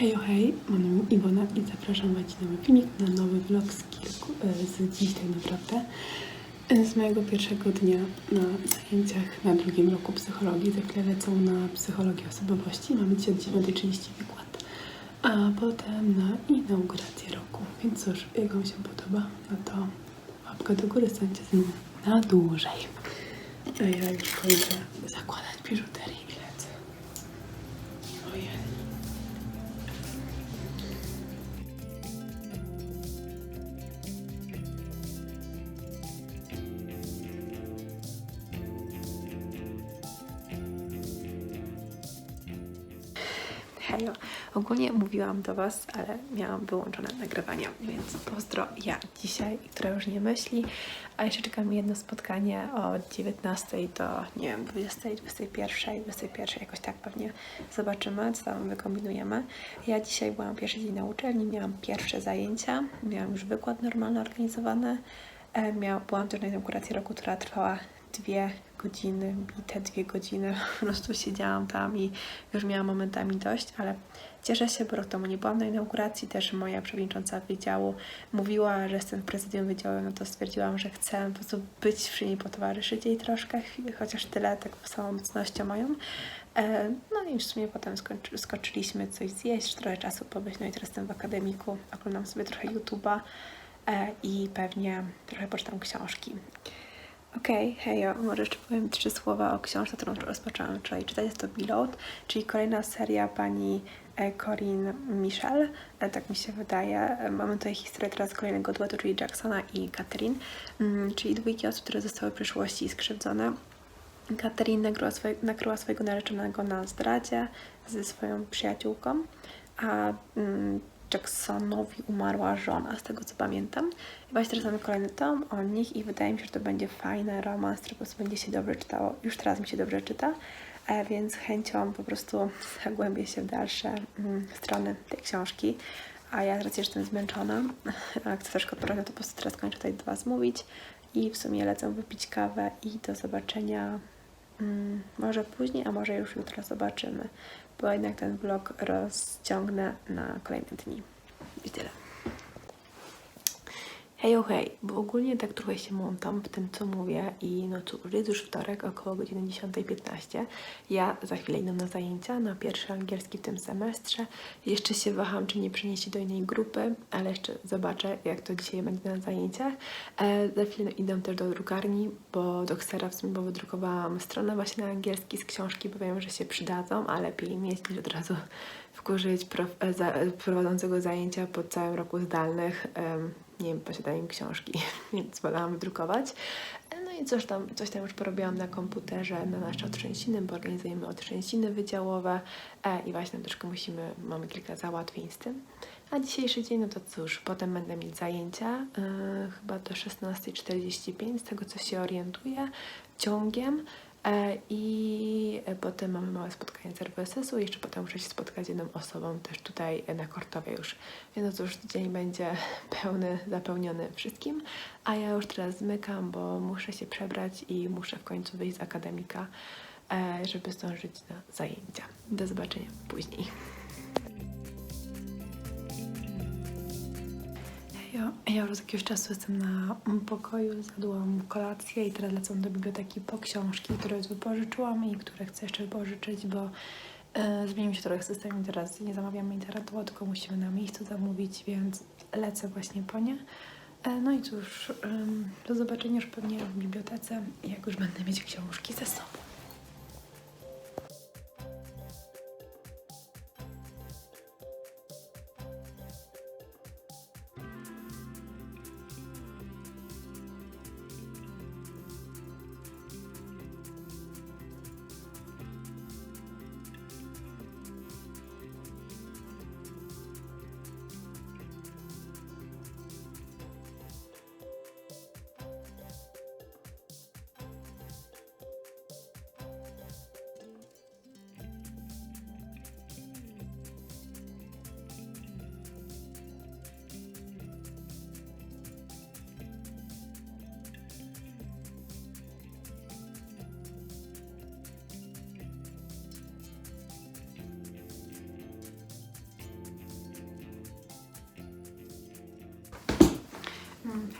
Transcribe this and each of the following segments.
Hej, hej, mam imię Iwona i zapraszam Was na mój filmik, na nowy vlog z kilku, e, z dziś tak naprawdę, e, z mojego pierwszego dnia na zajęciach na drugim roku psychologii. Za chwilę lecą na psychologię osobowości, mamy dzisiaj od 9.30 wykład, a potem na inaugurację roku. Więc cóż, jak Wam się podoba, no to łapkę do góry, stańcie z mną na dłużej. A ja już kończę zakładać biżuterię ogólnie mówiłam do Was, ale miałam wyłączone nagrywanie, więc pozdro ja dzisiaj, która już nie myśli, a jeszcze czeka mi jedno spotkanie o 19 do, nie wiem, 20, 21, 21, jakoś tak pewnie zobaczymy, co tam wykombinujemy. Ja dzisiaj byłam pierwszy dzień na uczelni, miałam pierwsze zajęcia, miałam już wykład normalny organizowany, E, Miał, byłam też na inauguracji roku, która trwała dwie godziny i te dwie godziny po prostu siedziałam tam i już miałam momentami dość, ale cieszę się, bo rok temu nie byłam na inauguracji, też moja przewodnicząca wydziału mówiła, że jestem prezydium wydziału, no to stwierdziłam, że chcę po prostu być przy niej, potowarzyszyć jej troszkę, chociaż tyle, tak samą obecnością moją. E, No i w sumie potem skończy, skoczyliśmy coś zjeść, trochę czasu pobyć, no i teraz jestem w akademiku, oglądam sobie trochę YouTube'a, e, i pewnie trochę poczytam książki. Okej, hejo, może jeszcze powiem trzy słowa o książce, którą rozpoczęłam wczoraj czytać. Jest to Below, czyli kolejna seria pani Corinne Michel, e, tak mi się wydaje. E, Mamy tutaj historię teraz kolejnego duetu, czyli Jacksona i Catherine, mm, czyli dwójki osób, które zostały w przyszłości skrzywdzone. Catherine nakryła, nakryła swojego narzeczonego na zdradzie ze swoją przyjaciółką, a mm, Jacksonowi umarła żona, z tego co pamiętam. I właśnie teraz mamy kolejny tom o nich i wydaje mi się, że to będzie fajny romans, który po prostu będzie się dobrze czytało. Już teraz mi się dobrze czyta, e, więc chęcią po prostu zagłębię się w dalsze mm, strony tej książki. A ja z racji, że jestem zmęczona, a chcę troszkę odpocząć, to po prostu teraz kończę tutaj do Was mówić i w sumie lecę wypić kawę i do zobaczenia Mm, może później, a może już jutro zobaczymy, bo jednak ten vlog rozciągnę na kolejne dni. I tyle. Hej, hej, bo ogólnie tak trochę się montam w tym, co mówię i no cóż, jest już wtorek, około godziny 10.15. Ja za chwilę idę na zajęcia, na pierwszy angielski w tym semestrze. Jeszcze się waham, czy nie przenieść do innej grupy, ale jeszcze zobaczę, jak to dzisiaj będzie na zajęciach. E, za chwilę idę też do drukarni, bo do Ksera w sumie bo wydrukowałam stronę właśnie na angielski z książki, bo wiem, że się przydadzą, a lepiej mieć niż od razu wkurzyć prof, e, za, prowadzącego zajęcia po całym roku zdalnych. Nie wiem, książki, więc wolałam wydrukować. E, No i coś tam, coś tam już porobiłam na komputerze, na nasze otrzęsiny, bo organizujemy otrzęsiny wydziałowe e, i właśnie troszkę musimy, mamy kilka załatwień z tym. A dzisiejszy dzień, no to cóż, potem będę mieć zajęcia, e, chyba do 16.45, z tego co się orientuję, ciągiem. E, I e, potem mamy małe spotkanie z RWSS-u jeszcze potem muszę się spotkać z jedną osobą też tutaj e, na Kortowie już. Więc no cóż, dzień będzie pełny, zapełniony wszystkim, a ja już teraz zmykam, bo muszę się przebrać i muszę w końcu wyjść z akademika, żeby zdążyć na zajęcia. Do zobaczenia później. Ja, już od jakiegoś czasu jestem na pokoju, zjadłam kolację i teraz lecę do biblioteki po książki, które już wypożyczyłam i które chcę jeszcze wypożyczyć, bo e, zmienił się trochę system i teraz nie zamawiamy internetowo, tylko musimy na miejscu zamówić, więc lecę właśnie po nie. E, no i cóż, em, do zobaczenia już pewnie w bibliotece, jak już będę mieć książki ze sobą.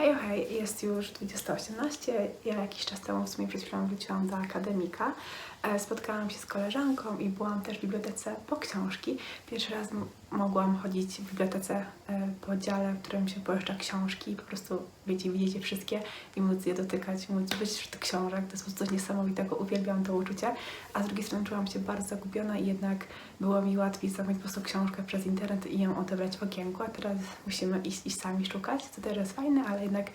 Hej, hej, jest już 20.18. Ja jakiś czas temu, w sumie przed chwilą wróciłam do akademika. E, Spotkałam się z koleżanką i byłam też w bibliotece po książki. Pierwszy raz mogłam chodzić w bibliotece e, po dziale, w którym się pożycza książki po prostu wiecie, widzieć je wszystkie i móc je dotykać, móc być wśród książek. To jest coś niesamowitego, uwielbiam to uczucie. A z drugiej strony czułam się bardzo zagubiona i jednak było mi łatwiej zamówić po prostu książkę przez internet i ją odebrać w okienku, a teraz musimy iść, iść sami szukać, co też jest fajne, ale jednak e,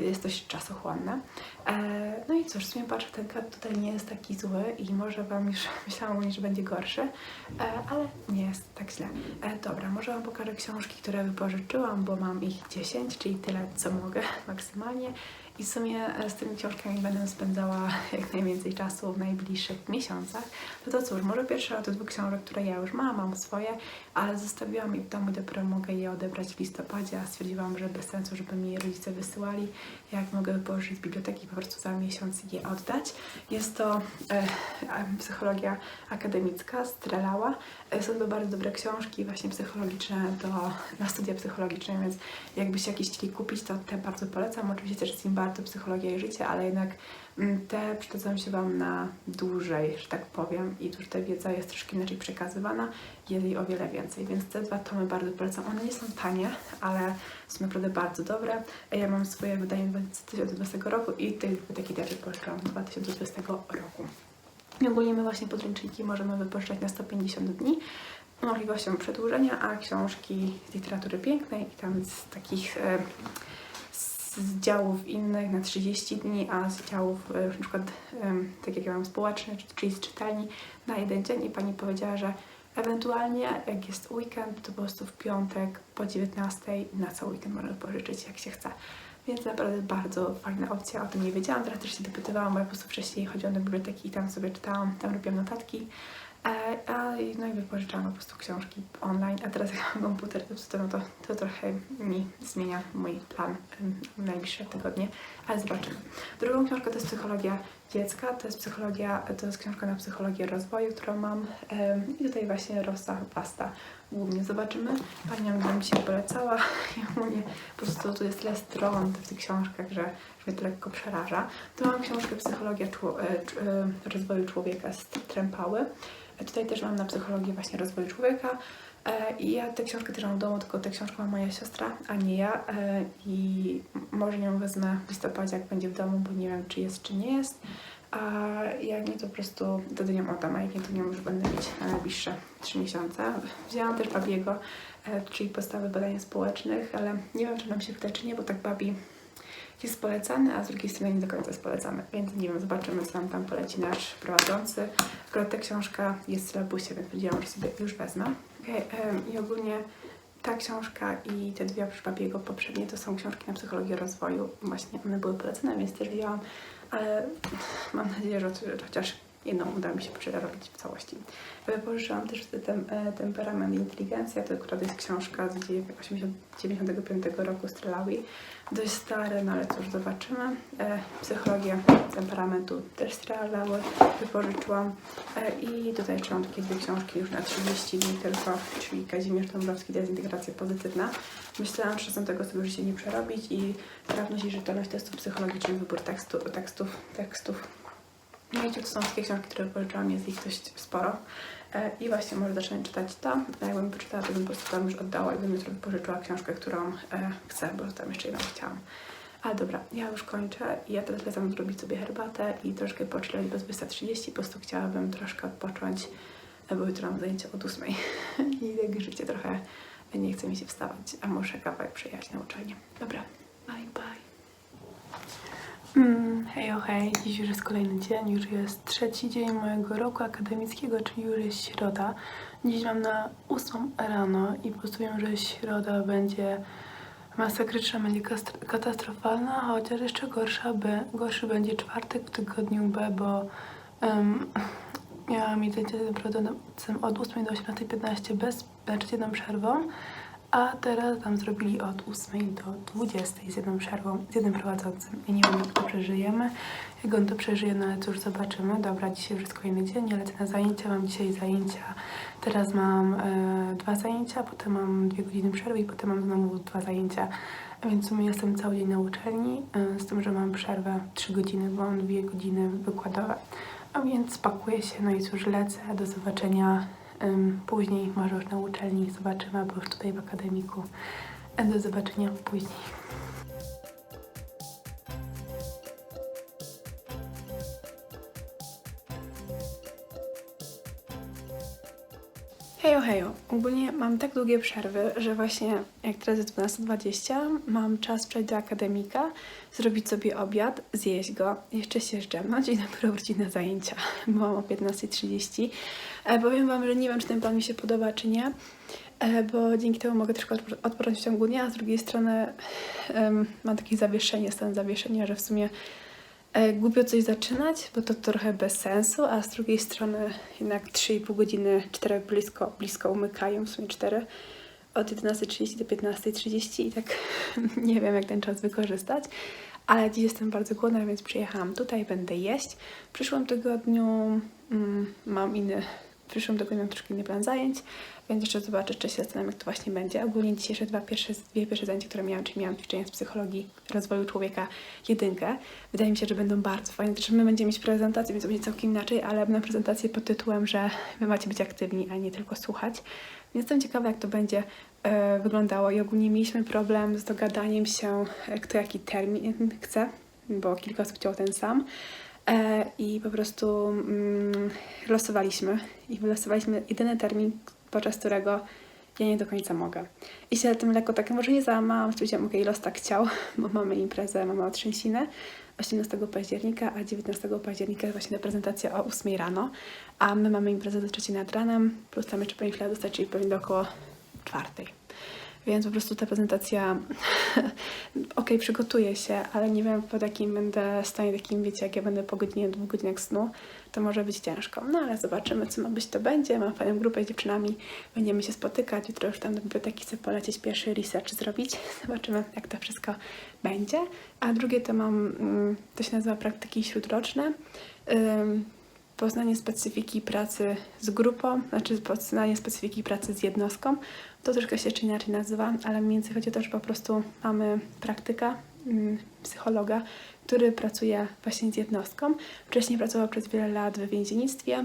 jest dość czasochłonne. E, no i cóż, w sumie patrzę, ten kat tutaj nie jest taki zły i może Wam już myślałam, że będzie gorszy, e, ale nie jest tak źle. E, dobra, może Wam pokażę książki, które wypożyczyłam, bo mam ich 10, czyli tyle, co mogę maksymalnie. I w sumie e, z tymi książkami będę spędzała jak najwięcej czasu w najbliższych miesiącach. No to cóż, może pierwsza od dwóch książek, które ja już mam, mam swoje, ale zostawiłam je w domu, dopiero mogę je odebrać w listopadzie, a stwierdziłam, że bez sensu, żeby mi je rodzice wysyłali, jak mogę wypożyczyć z biblioteki po prostu za miesiąc je oddać. Jest to e, psychologia akademicka, Strelała. E, Są to bardzo dobre książki, właśnie psychologiczne do, na studia psychologiczne, więc jakbyście jakieś chcieli kupić, to te bardzo polecam. Oczywiście też im bardzo psychologia i życie, ale jednak mm, te przydadzą się Wam na dłużej, że tak powiem, i ta wiedza jest troszkę inaczej przekazywana, jest jej o wiele więcej, więc te dwa tomy bardzo polecam. One nie są tanie, ale są naprawdę bardzo dobre. Ja mam swoje wydanie z 2020 roku i tej biblioteki też z 2020 roku. I ogólnie my właśnie podręczniki możemy wypożyczać na 150 dni możliwością przedłużenia, a książki z literatury pięknej i tam z takich e, z działów innych na 30 dni, a z działów e, na przykład tak jak ja mam społeczne, czy- czyli z czytelni na jeden dzień. I pani powiedziała, że ewentualnie jak jest weekend, to po prostu w piątek po 19 na cały weekend można pożyczyć jak się chce. Więc naprawdę bardzo fajna opcja, o tym nie wiedziałam, teraz też się dopytywałam, bo ja po prostu wcześniej chodziłam do biblioteki i tam sobie czytałam, tam robiłam notatki, a, no i wypożyczałam po prostu książki online, a teraz jak mam komputer, to, to, no to, to trochę mi zmienia mój plan w najbliższe tygodnie, ale zobaczymy. Drugą książką to jest psychologia dziecka, to jest psychologia, to jest książka na psychologię rozwoju, którą mam i tutaj właśnie Rosa Basta głównie zobaczymy. Pani nam się polecała i ogólnie po prostu tu jest tyle stron w tych książkach, że, mnie to lekko przeraża. Tu mam książkę Psychologia e, e, rozwoju człowieka z Trempały. E, Tutaj też mam na psychologię właśnie rozwoju człowieka. I ja tę książkę też mam w domu, tylko tę książkę ma moja siostra, a nie ja. I może ją wezmę w listopadzie, jak będzie w domu, bo nie wiem, czy jest, czy nie jest. A jak nie, to po prostu wtedy ją oddam, a jak nie, to nią już będę mieć na najbliższe 3 miesiące. Wzięłam też Babiego, e, czyli podstawy badań społecznych, ale nie wiem, czy nam się wyda, czy nie, bo tak Babi jest polecany, a z drugiej strony nie do końca jest polecany, więc nie wiem, zobaczymy, co nam tam poleci nasz prowadzący. Akurat ta książka jest w syllabusie, więc powiedziałam, że sobie już wezmę. Em, I ogólnie ta książka i te dwie oprócz Babiego poprzednie to są książki na psychologię rozwoju. Właśnie one były polecane, więc też wzięłam, ale mam nadzieję, że, chociaż jedną uda mi się przerobić w całości. Wypożyczyłam też tem, e, Temperament i Inteligencja, to akurat jest książka z 1995 roku Strelawi. Dość stare, no ale cóż, zobaczymy. E, psychologię temperamentu też Strelawi wypożyczyłam. E, I tutaj jeszcze takie dwie książki już na 30 dni tylko, czyli Kazimierz Dąbrowski, Dezintegracja Pozytywna. Myślałam, że czasem tego sobie życie nie przerobić i trafność i rzetelność testów psychologicznych, wybór tekstu, tekstów, tekstów no i to są takie książki, które pożyczyłam, jest ich dość sporo. E, I właśnie może zacznę czytać to. Jakbym przeczytała, to bym po prostu tam już oddała i bym jutro pożyczyła książkę, którą e, chcę, bo tam jeszcze jedną chciałam. Ale dobra, ja już kończę i ja teraz lecę zrobić sobie herbatę i troszkę poczylać bez 230. Po prostu chciałabym troszkę odpocząć, e, bo jutro mam zajęcie od 8. I jak życie trochę nie chce mi się wstawać, a muszę kawałek przejechać na uczelnię. Dobra, bye bye. Mm, hej, o hej, dziś już jest kolejny dzień, już jest trzeci dzień mojego roku akademickiego, czyli już jest środa. Dziś mam na 8 rano i po że środa będzie masakryczna, będzie katastrofalna, chociaż jeszcze gorsza, by, gorszy będzie czwartek w tygodniu B, bo um, miałam zajęcia z prowadzącym od 8 do 18.15 bez, znaczy z jedną przerwą, a teraz tam zrobili od 8 do 20 z jedną przerwą, z jednym prowadzącym. I nie wiem, jak to przeżyjemy. Jak on to przeżyje, no ale cóż, zobaczymy. Dobra, dzisiaj jest kolejny dzień, ja lecę na zajęcia, mam dzisiaj zajęcia. Teraz mam e, dwa zajęcia, potem mam dwie godziny przerwy i potem mam znowu dwa zajęcia. Więc w sumie jestem cały dzień na uczelni, e, z tym, że mam przerwę 3 godziny, bo mam 2 godziny wykładowe. A więc pakuję się, no i cóż, lecę. Do zobaczenia em, później, może już na uczelni. Zobaczymy, albo już tutaj w akademiku. E, Do zobaczenia później. Hejo, hejo. Ogólnie mam tak długie przerwy, że właśnie jak teraz jest 12.20, mam czas przejść do akademika, zrobić sobie obiad, zjeść go, jeszcze się zdrzemnąć i dopiero wrócić na zajęcia, bo mam o 15.30. E, powiem Wam, że nie wiem, czy ten plan mi się podoba, czy nie, e, bo dzięki temu mogę troszkę odpo- odpocząć w ciągu dnia, a z drugiej strony mam takie zawieszenie, stan zawieszenia, że w sumie głupio coś zaczynać, bo to trochę bez sensu, a z drugiej strony jednak 3,5 godziny, 4 blisko, blisko umykają, w sumie 4, od 11.30 do 15.30 i tak nie wiem, jak ten czas wykorzystać. Ale dziś jestem bardzo głodna, więc przyjechałam tutaj, będę jeść. W przyszłym tygodniu mm, mam inny, w przyszłym tygodniu troszkę inny plan zajęć, więc jeszcze zobaczę, czy się zastanawiam, jak to właśnie będzie. Ogólnie dzisiejsze dwa pierwsze, dwie pierwsze zajęcia, które miałam, czyli miałam ćwiczenia z psychologii rozwoju człowieka jedynkę. Wydaje mi się, że będą bardzo fajne. Też my będziemy mieć prezentację, więc będzie całkiem inaczej, ale na prezentację pod tytułem, że wy macie być aktywni, a nie tylko słuchać. Jestem ciekawa, jak to będzie e, wyglądało i ogólnie mieliśmy problem z dogadaniem się, e, kto jaki termin chce, bo kilka osób chciało ten sam. E, I po prostu mm, losowaliśmy i wylosowaliśmy jedyny termin, podczas którego ja nie do końca mogę. I się tym lekko tak, może nie załamałam, stwierdziłam, okej, los tak chciał, bo mamy imprezę, mamy otrzęsinę 18 października, a 19 października jest właśnie ta prezentacja o 8 rano, a my mamy imprezę do 3 nad ranem, plus tam jeszcze chwilę dostać, czyli pewnie do około czwartej. Więc po prostu ta prezentacja, okej, przygotuję się, ale nie wiem pod jakim będę stanie takim, wiecie, jak ja będę po godzinie, dwóch godzinach snu, to może być ciężko. No ale zobaczymy, co ma być, to będzie. Mam fajną grupę z dziewczynami, będziemy się spotykać. Jutro już tam do biblioteki chcę polecieć, pierwszy research zrobić. Zobaczymy, jak to wszystko będzie. A drugie to mam, mm, to się nazywa praktyki śródroczne. Poznanie specyfiki pracy z grupą, znaczy poznanie specyfiki pracy z jednostką. To troszkę się jeszcze inaczej nazywa, ale mniej więcej chodzi o to, że po prostu mamy praktyka, mm, psychologa, który pracuje właśnie z jednostką. Wcześniej pracował przez wiele lat w więziennictwie,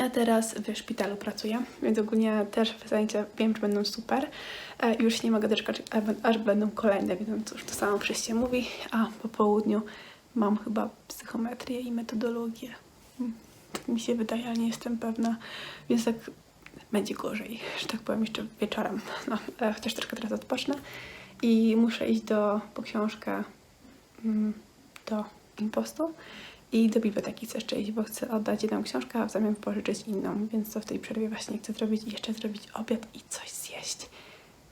a teraz w szpitalu pracuję, więc ogólnie też zajęcia wiem, że będą super. E, Już nie mogę doczekać, aż będą kolejne, więc cóż, to samo przyjście mówi. A po południu mam chyba psychometrię i metodologię. Tak mi się wydaje, ale nie jestem pewna, więc tak będzie gorzej, że tak powiem, jeszcze wieczorem. No, chociaż troszkę teraz odpocznę i muszę iść do, po książkę mm, do impostu i do biblioteki chcę jeszcze iść, bo chcę oddać jedną książkę, a w zamian pożyczyć inną, więc to w tej przerwie właśnie chcę zrobić i jeszcze zrobić obiad i coś zjeść.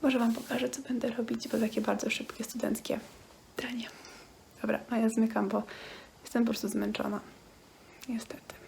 Może Wam pokażę, co będę robić, bo takie bardzo szybkie studenckie danie. Dobra, a ja zmykam, bo jestem po prostu zmęczona. Niestety.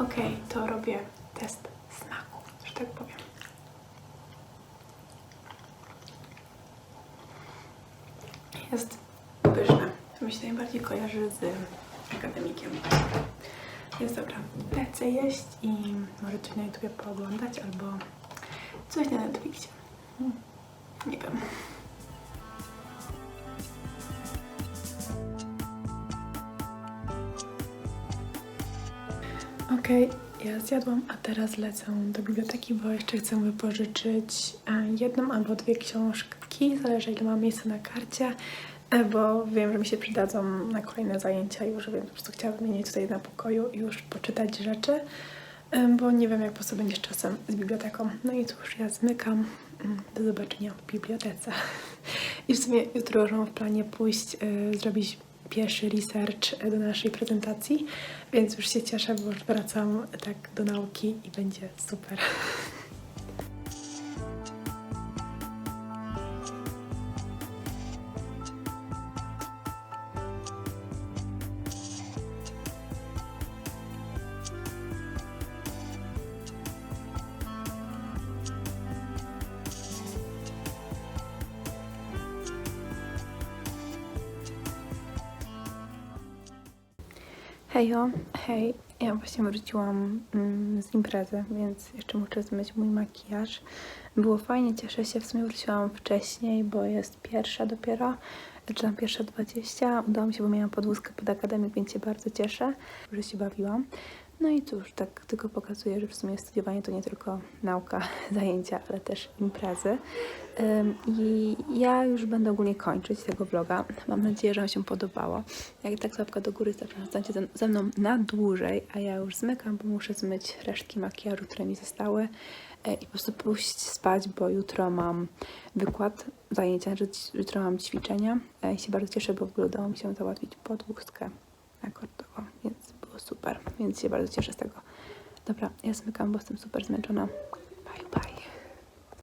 Okej, to robię test smaku, że tak powiem. Jest pyszne. To mi się najbardziej kojarzy z akademikiem. Jest dobra. Lecę jeść i może coś na YouTubie pooglądać albo coś na Netflixie. Hmm. Nie wiem. Okej, ja zjadłam, a teraz lecę do biblioteki, bo jeszcze chcę wypożyczyć e, jedną albo dwie książki, zależy ile mam miejsca na karcie. E, bo wiem, że mi się przydadzą na kolejne zajęcia już, więc po prostu chciałabym mieć tutaj na pokoju i już poczytać rzeczy, e, bo nie wiem, jak po prostu będzie z czasem z biblioteką. No i cóż, ja zmykam. Mm, Do zobaczenia w bibliotece. I w sumie jutro już mam w planie pójść, e, zrobić pierwszy research e, do naszej prezentacji, więc już się cieszę, bo wracam tak do nauki i będzie super. Hejo, hej, ja właśnie wróciłam mm, z imprezy, więc jeszcze muszę zmyć mój makijaż. Było fajnie, cieszę się, w sumie wróciłam wcześniej, bo jest pierwsza dopiero, czy tam pierwsza 20. Udało mi się, bo miałam podwózkę pod akademię, więc się bardzo cieszę, że się bawiłam. No i cóż, tak tylko pokazuje, że w sumie studiowanie to nie tylko nauka, zajęcia, ale też imprezy. I ja już będę ogólnie kończyć tego vloga. Mam nadzieję, że Wam się podobało. Jak tak łapka do góry, to zostańcie ze- mną na dłużej, a ja już zmykam, bo muszę zmyć resztki makijażu, które mi zostały e, i po prostu pójść spać, bo jutro mam wykład, zajęcia, jutro mam ćwiczenia E, i się bardzo cieszę, bo w ogóle udało mi się załatwić podwózkę akordową, więc super, więc się bardzo cieszę z tego. Dobra, ja zmykam, bo jestem super zmęczona. Bye, bye.